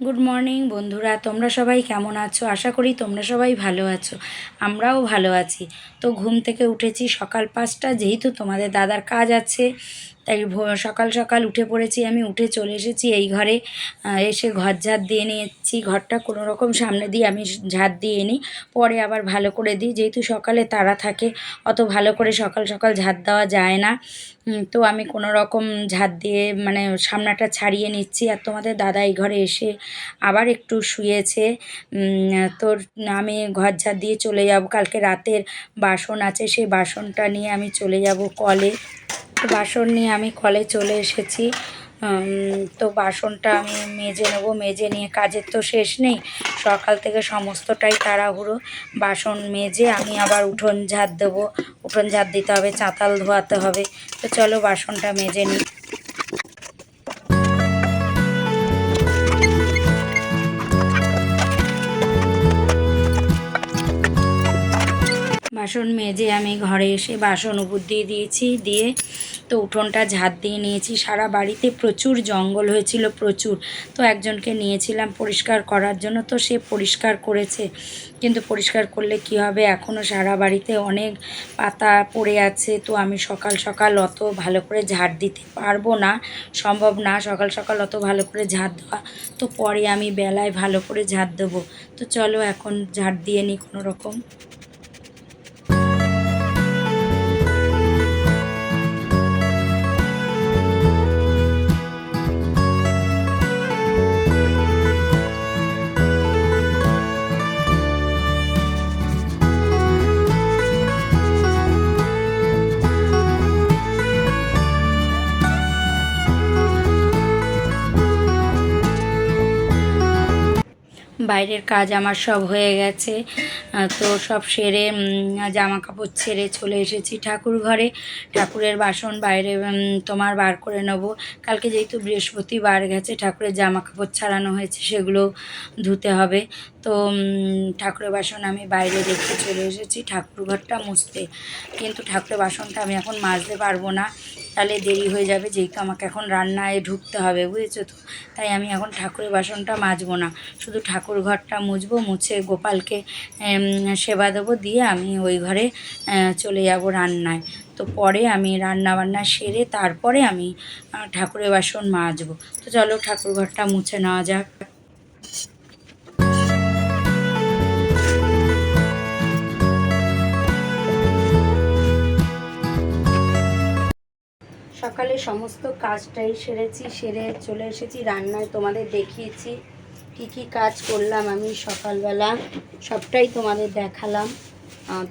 Good morning বন্ধুরা। তোমরা সবাই কেমন আছো? আশা করি তোমরা সবাই ভালো আছো। আমরাও ভালো আছি। তো ঘুম থেকে উঠেছি সকাল পাঁচটা। যেহেতু তোমাদের দাদার কাজ আছে তাই সকাল সকাল উঠে পড়েছি, আমি উঠে চলে এসেছি এই ঘরে। এসে ঘর ঝাড় দিয়ে নিয়েছি। ঘরটা কোনো রকম সামনে দিয়ে আমি ঝাড় দিয়ে নিই। পরে আবার ভালো করে দিই। যেহেতু সকালে তারা থাকে, অত ভালো করে সকাল সকাল ঝাড় দেওয়া যায় না। তো আমি কোনো রকম ঝাড় দিয়ে মানে সামনাটা ছাড়িয়ে নিচ্ছি। আর তোমাদের দাদা এই ঘরে এসে আবার একটু শুয়েছে। তোর আমি ঘর ঝাড় দিয়ে চলে যাব। কালকে রাতের বাসন আছে সেই বাসনটা নিয়ে আমি চলে যাব কলে। তো বাসন নিয়ে আমি কলে চলে এসেছি। তো বাসনটা আমি মেজে নেব, মেজে নিয়ে কাজের তো শেষ নেই। সকাল থেকে সমস্তটাই তাড়াহুড়ো। বাসন মেজে আমি আবার উঠোন ঝাড় দেবো। উঠোন ঝাড় দিতে হবে, চাতাল ধোয়াতে হবে। তো চলো বাসনটা মেজে নিই। বাসন মেজে আমি ঘরে এসে বাসন উপর দিয়ে দিয়েছি, দিয়ে তো উঠোনটা ঝাড় দিয়ে নিয়েছি। সারা বাড়িতে প্রচুর জঙ্গল হয়েছিল, প্রচুর। তো একজনকে নিয়েছিলাম পরিষ্কার করার জন্য, তো সে পরিষ্কার করেছে। কিন্তু পরিষ্কার করলে কি হবে? এখনও সারা বাড়িতে অনেক পাতা পড়ে আছে, তো আমি সকাল সকাল অত ভালো করে ঝাড় দিতে পারব না, সম্ভব না সকাল সকাল অত ভালো করে ঝাড় দেওয়া। তো পরে আমি বেলায় ভালো করে ঝাড় দেবো। তো চলো এখন ঝাড় দিয়ে নিই কোনো রকম বাইরের কাজ আমার সব হয়ে গেছে। তো সব সেরে জামা কাপড় ছেড়ে চলে এসেছি ঠাকুর ঘরে। ঠাকুরের বাসন বাইরে তোমার বার করে নেব। কালকে যেহেতু বৃহস্পতিবার গেছে, ঠাকুরের জামা কাপড় ছাড়ানো হয়েছে, সেগুলো ধুতে হবে। তো ঠাকুরের বাসন আমি বাইরে রেখে চলে এসেছি। ঠাকুর ঘরটা মুছতে। কিন্তু ঠাকুরের বাসনটা আমি এখন মাজতে পারব না। তাহলে দেরি হয়ে যাবে, যেহেতু আমাকে এখন রান্নায় ঢুকতে হবে, বুঝেছ তো? তাই আমি এখন ঠাকুরের বাসনটা মাজবো না। শুধু ঠাকুর ঘরটা মুছবো, মুছে গোপালকে সেবা দেবো, দিয়ে আমি ওই ঘরে চলে যাব রান্নায়। তো পরে আমি রান্না বান্না সেরে তারপরে আমি ঠাকুরের বাসন মাজবো। তো চলো ঠাকুর ঘরটা মুছে নেওয়া যাক। সকালে সমস্ত কাজটাই সেরেছি, সেরে চলে এসেছি, রান্নায় তোমাদের দেখিয়েছি কি কি কাজ করলাম আমি সকালবেলা, সবটাই তোমাদের দেখালাম।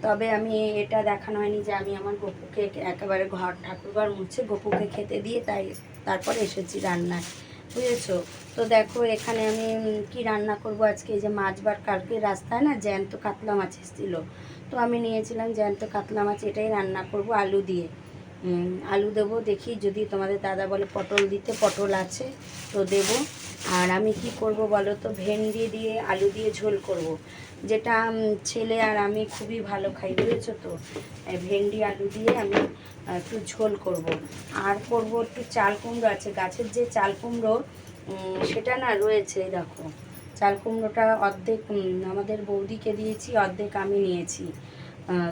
তবে আমি এটা দেখানো হয়নি যে আমি আমার গপুকে একেবারে ঘর ঠাকুরঘর মুছে গপুকে খেতে দিয়ে তাই তারপরে এসেছি রান্নায়, বুঝেছ? তো দেখো এখানে আমি কি রান্না করব আজকে? যে মাছবার কালকে রাস্তায় না জ্যান্ত কাতলা মাছ এসেছিল। তো আমি নিয়েছিলাম জ্যান্ত কাতলা মাছ, এটাই রান্না করব আলু দিয়ে। আলু দেবো, দেখি যদি তোমাদের দাদা বলে পটল দিতে পটল আছে, তো দেব আর আমি কি করব বলো তো, ভেন্ডি দিয়ে আলু দিয়ে ঝোল করব। যেটা ছেলে আর আমি খুবই ভালো খাই, বুঝেছ তো ভেন্ডি, আলু দিয়ে আমি একটু ঝোল করব। আর করব একটু চাল কুমড়ো আছে, গাছের যে চাল কুমড়ো সেটা না রয়েছে দেখো চাল কুমড়োটা অর্ধেক আমাদের বৌদিকে দিয়েছি, অর্ধেক আমি নিয়েছি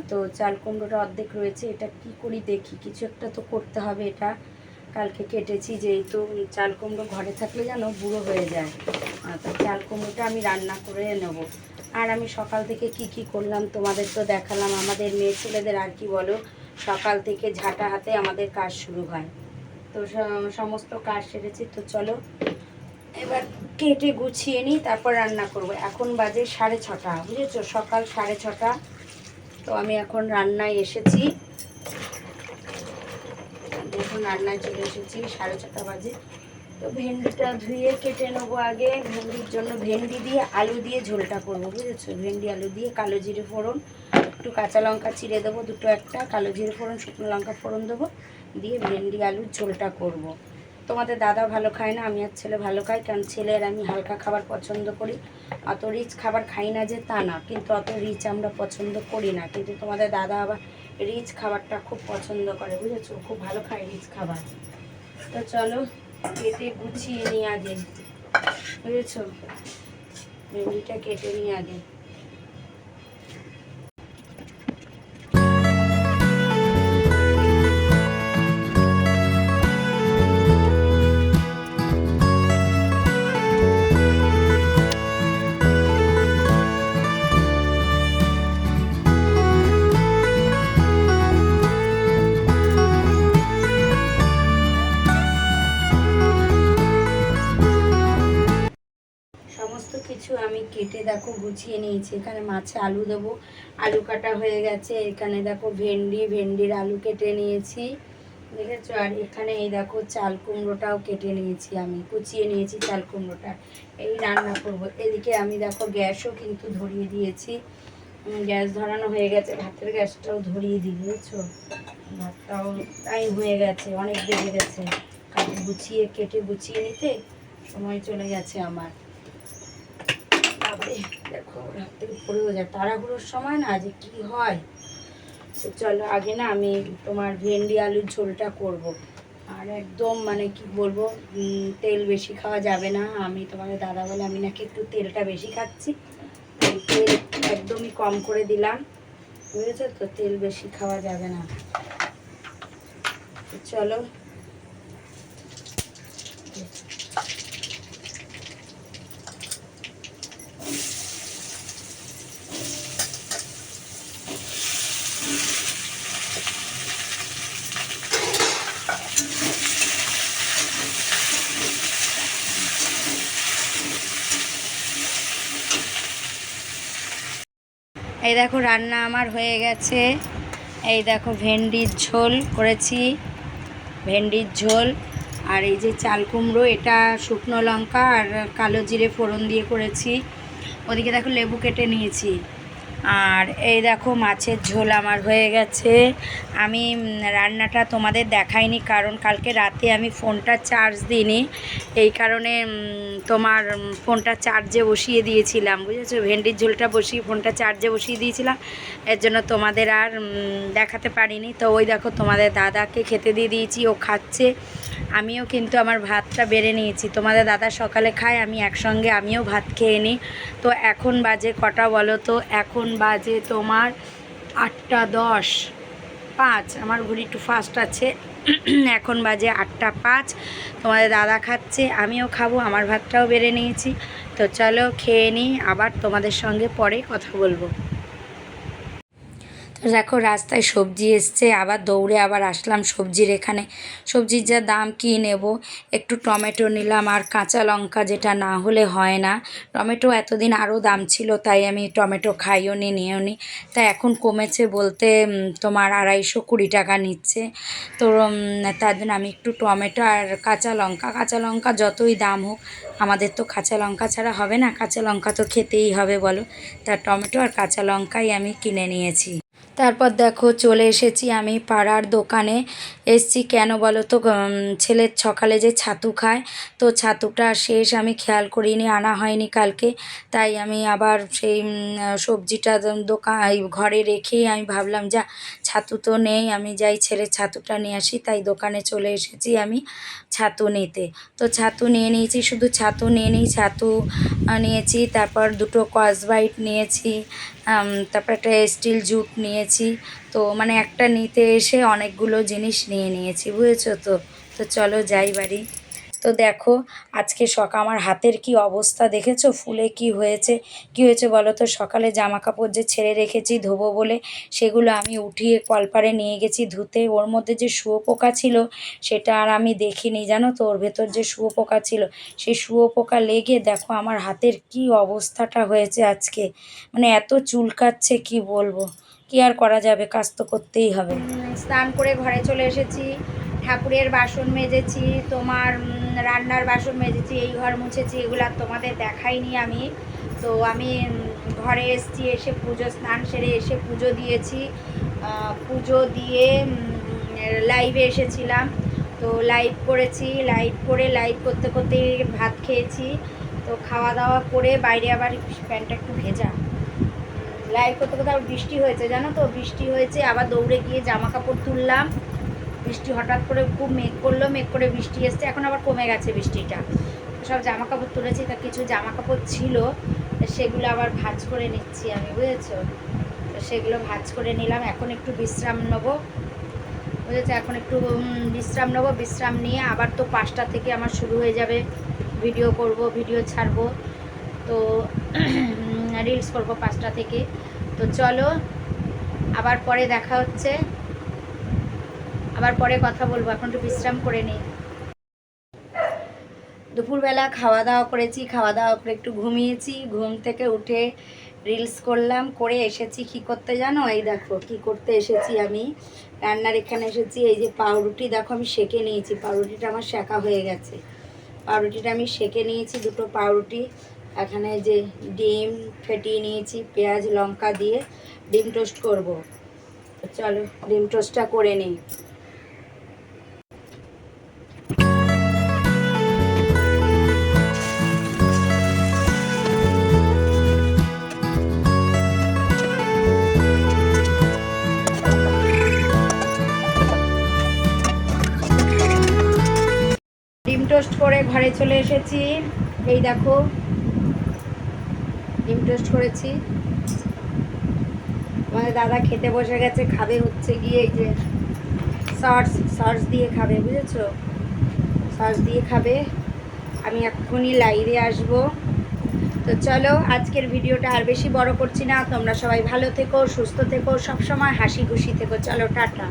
তো চাল কুমড়োটা অর্ধেক রয়েছে, এটা কি করি দেখি, কিছু একটা তো করতে হবে এটা। কালকে কেটেছি যেহেতু চাল কুমড়ো ঘরে থাকলে যেন বুড়ো হয়ে যায়। তো চাল কুমড়োটা আমি রান্না করে নেব। আর আমি সকাল থেকে কি কি করলাম তোমাদের তো দেখালাম, আমাদের মেয়ে ছেলেদের আর কি বলো, সকাল থেকে ঝাঁটা হাতে আমাদের কাজ শুরু হয়। তো সমস্ত কাজ সেরেছি, তো চলো এবার কেটে গুছিয়ে নিই, তারপর রান্না করব। এখন বাজে সাড়ে ছটা, বুঝেছ? সকাল সাড়ে ছটা। তো আমি এখন রান্নায় এসেছি। দেখুন, রান্নায় চলে এসেছি, সাড়ে ছটা বাজে। তো ভেন্ডিটা ধুয়ে কেটে নেব আগে। ভেন্ডির জন্য ভেন্ডি দিয়ে আলু দিয়ে ঝোলটা করব, বুঝেছ? ভেন্ডি, আলু দিয়ে কালো জিরে ফোড়ন, একটু কাঁচা লঙ্কা চিড়ে দেবো দুটো একটা, কালো জিরে ফোড়ন, শুকনো লঙ্কা ফোড়ন দেবো, দিয়ে ভেন্ডি, আলুর ঝোলটা করব। তোমাদের দাদা ভালো খায় না, আমি আর ছেলে ভালো খাই, কারণ ছেলের আমি হালকা খাবার পছন্দ করি। অত রিচ খাবার খাই না যে তা না, কিন্তু অত রিচ আমরা পছন্দ করি না। কিন্তু তোমাদের দাদা আবার রিচ খাবারটা খুব পছন্দ করে, বুঝেছ? খুব ভালো খায় রিচ খাবার। তো চলো, কেটে গুছিয়ে নিই আগে, বুঝেছ? ভেন্ডিটা কেটে নিই আগে। কেটে দেখো গুছিয়ে নিয়েছি। এখানে মাছে আলু দেবো। আলু কাটা হয়ে গেছে। এখানে দেখো ভেন্ডি, ভেন্ডির আলু কেটে নিয়েছি। দেখেছ? আর এখানে এই দেখো চাল কুমড়োটাও কেটে নিয়েছি আমি। কুচিয়ে নিয়েছি চাল কুমড়োটা। এই রান্না করব। এদিকে আমি দেখো গ্যাসও কিন্তু ধরিয়ে দিয়েছি। গ্যাস ধরানো হয়ে গেছে। ভাতের গ্যাসটাও ধরিয়ে দিই, বুঝেছ? ভাতটাও টাইম হয়ে গেছে। অনেক বেজে গেছে। গুছিয়ে, কেটে গুছিয়ে নিতে সময় চলে গেছে আমার। দেখো রাত থেকে পড়েও যায়। তাড়াহুড়োর সময় না যে কি হয়? তো চলো, আগে না আমি তোমার ভেন্ডি আলুর ঝোলটা করব। আর একদম মানে কি বলব তেল বেশি খাওয়া যাবে না। আমি তোমাদের দাদা বলে আমি নাকি একটু তেলটা বেশি খাচ্ছি। তেল একদমই কম করে দিলাম। বুঝেছ তো? তেল বেশি খাওয়া যাবে না। চলো এই দেখো রান্না আমার হয়ে গেছে। এই দেখো ভেন্ডির ঝোল করেছি। ভেন্ডির ঝোল আর এই যে চাল কুমড়ো, এটা শুকনো লঙ্কা আর কালো জিরে ফোড়ন দিয়ে করেছি। ওদিকে দেখো লেবু কেটে নিয়েছি। আর এই দেখো মাছের ঝোল আমার হয়ে গেছে। আমি রান্নাটা তোমাদের দেখাইনি কারণ কালকে রাতে আমি ফোনটা চার্জ দিইনি। এই কারণে তোমার ফোনটা চার্জে বসিয়ে দিয়েছিলাম, বুঝেছ? ভেন্ডির ঝোলটা বসিয়ে, ফোনটা চার্জে বসিয়ে দিয়েছিলাম। এর জন্য তোমাদের আর দেখাতে পারিনি। তো ওই দেখো তোমাদের দাদাকে খেতে দিয়ে দিয়েছি, ও খাচ্ছে। আমিও কিন্তু আমার ভাতটা বেড়ে নিয়েছি। তোমাদের দাদা সকালে খায়, আমি একসঙ্গে, আমিও ভাত খেয়ে নিই। তো এখন বাজে কটা বলো তো? এখন বাজে তোমার আটটা দশ। পাঁচ। আমার ঘড়ি একটু ফাস্ট আছে। এখন বাজে আটটা পাঁচ। তোমাদের দাদা খাচ্ছে, আমিও খাব, আমার ভাতটাও বেড়ে নিয়েছি। তো চলো খেয়ে নিই, আবার তোমাদের সঙ্গে পরে কথা বলব। দেখো, রাস্তায় সবজি এসছে, আবার দৌড়ে আবার আসলাম সবজির এখানে। সবজির যা দাম কি নেব? একটু টমেটো নিলাম, আর কাঁচা লঙ্কা যেটা না হলে হয় না। টমেটো এতদিন আরও দাম ছিল, তাই আমি টমেটো খাইও নি, নিয়েও নি। তাই এখন কমেছে বলতে তোমার আড়াইশো কুড়ি টাকা নিচ্ছে। তো তার জন্য আমি একটু টমেটো আর কাঁচা লঙ্কা। কাঁচা লঙ্কা যতই দাম হোক আমাদের তো কাঁচা লঙ্কা ছাড়া হবে না। কাঁচা লঙ্কা তো খেতেই হবে, বলো। তা টমেটো আর কাঁচা লঙ্কাই আমি কিনে নিয়েছি। তারপর দেখো চলে এসেছি আমি পাড়ার দোকানে। এসছি কেন বলো তো? ছেলের সকালে যে ছাতু খায়, তো ছাতুটা শেষ আমি খেয়াল করিনি, আনা হয়নি কালকে। তাই আমি আবার সেই সবজিটা দোকান ঘরে রেখেই আমি ভাবলাম, যা, ছাতু তো নেই, আমি যাই ছেলের ছাতুটা নিয়ে আসি। তাই দোকানে চলে এসেছি আমি ছাতু নিতে। তো ছাতু নিয়ে নিয়েছি, শুধু ছাতু নিয়ে নিই, ছাতু নিয়েছি, তারপর দুটো কসবাইট নিয়েছি তারপর একটা স্টিল জুট নিয়েছি। তো মানে একটা নিতে এসে অনেকগুলো জিনিস নিয়ে নিয়েছি, বুঝেছ তো? তো চলো যাই বাড়ি। তো দেখো, আজকে সকাল আমার হাতের কি অবস্থা দেখেছ? ফুলে কি হয়েছে? কি হয়েছে বলো তো? সকালে জামা কাপড় যে ছেড়ে রেখেছি ধোবো বলে, সেগুলো আমি উঠিয়ে কলপারে নিয়ে গেছি ধুতে। ওর মধ্যে যে শুয়োপোকা ছিল, সেটা আর আমি দেখিনি, জানো তো? ওর ভেতর যে শুয়োপোকা ছিল, সেই শুয়োপোকা লেগে দেখো আমার হাতের কি অবস্থাটা হয়েছে আজকে। মানে এত চুলকাচ্ছে, কি বলব? কি আর করা যাবে? কাজ তো করতেই হবে। স্নান করে ঘরে চলে এসেছি। ঠাকুরের বাসন মেজেছি, তোমার রান্নার বাসন মেজেছি, এই ঘর মুছেছি, এগুলো তোমাদের দেখাইনি আমি। তো আমি ঘরে এসেছি, এসে পুজো, স্নান সেরে এসে পুজো দিয়েছি। পুজো দিয়ে লাইভে এসেছিলাম। তো লাইভ করেছি লাইভ করে লাইভ করতে করতে ভাত খেয়েছি। তো খাওয়া দাওয়া করে বাইরে আবার প্যান্টটা একটু ভেজা। লাইভ করতে করতে আবার বৃষ্টি হয়েছে, জানো তো? বৃষ্টি হয়েছে, আবার দৌড়ে গিয়ে জামা কাপড় তুললাম। বৃষ্টি হঠাৎ করে খুব মেঘ করল, মেঘ করে বৃষ্টি এসছে, এখন আবার কমে গেছে বৃষ্টিটা। সব জামা কাপড় তুলেছি, তা কিছু জামা কাপড় ছিল সেগুলো আবার ভাজ করে নিচ্ছি আমি, বুঝেছ? তো সেগুলো ভাজ করে নিলাম, এখন একটু বিশ্রাম নেব। বুঝেছ? এখন একটু বিশ্রাম নেব, বিশ্রাম নিয়ে আবার তো পাঁচটা থেকে আমার শুরু হয়ে যাবে। ভিডিও করব, ভিডিও ছাড়বো, তো রিলস করব পাঁচটা থেকে। তো চলো, আবার পরে দেখা হচ্ছে। আবার পরে কথা বলব, এখন একটু বিশ্রাম করে নিই। দুপুরবেলা খাওয়া দাওয়া করেছি, খাওয়া দাওয়া করে একটু ঘুমিয়েছি, ঘুম থেকে উঠে রিলস করলাম, করে এসেছি, কি করতে জানো? এই দেখো, কি করতে এসেছি আমি। রান্নার এখানে এসেছি, এই যে পাউরুটি, দেখো আমি সেকে নিয়েছি, পাউরুটিটা আমার শেখা হয়ে গেছে। পাউরুটিটা আমি সেকে নিয়েছি, দুটো পাউরুটি, এখানে যে ডিম ফেটিয়ে নিয়েছি, পেঁয়াজ, লঙ্কা দিয়ে ডিম টোস্ট করব। চলো, ডিম টোস্টটা করে নিই। ঘরে চলে এসেছি। এই দেখো, ডিম টোস্ট করেছি। আমাদের দাদা খেতে বসে গেছে, খাবে হচ্ছে গিয়ে এই যে সস সস দিয়ে খাবে, বুঝেছ? সস দিয়ে খাবে। আমি এক্ষুনি লাইভে আসব। তো চলো, আজকের ভিডিওটা আর বেশি বড় করছি না। তোমরা সবাই ভালো থেকো, সুস্থ থেকো, সবসময় হাসি খুশি থেকো। চলো, টাটা।